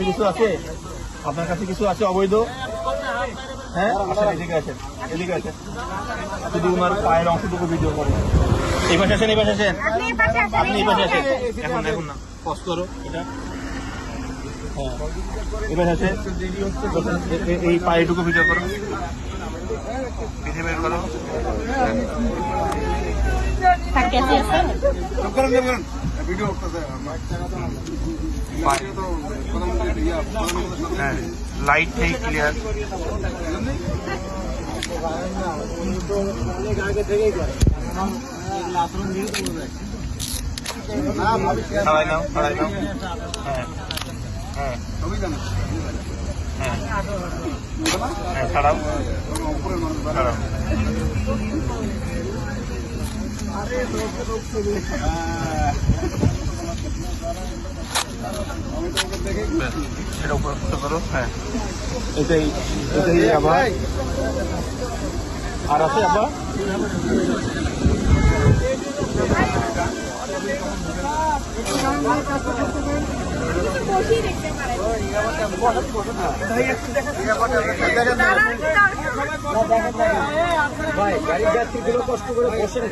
কিছু আছে? আপনার কাছে কিছু আছে অবৈধ? হ্যাঁ? আসেন এদিকে আসেন এদিকে আসেন। শুধু ওনার পায়ের অংশটুকু ভিডিও করেন এই পাশে আসেন এই পাশে আসেন। আপনি এই পাশে আসেন, আসেন। এখন এখন না পজ করো এটা। হ্যাঁ। এবার আছে এ- এ- এই পায়েটুকু ভিডিও করো। বের করো। আছে? লাইট নেই ক্লিয়ার ছাড়াও ব্যাস, সেটা উপরে হ্যাঁ এটাই এটাই আবার আর আছে আবার ভাই গাড়ির যাত্রীগুলো কষ্ট করে বসেন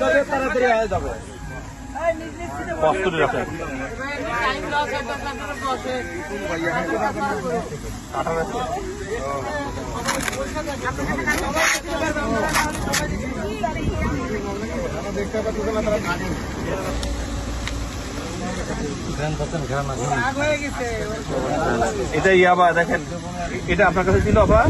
হয়ে তাড়াতাড়ি হয়ে যাবে কষ্ট আছে এটা ইয়াবা দেখেন এটা আপনার কাছে ছিল আবার?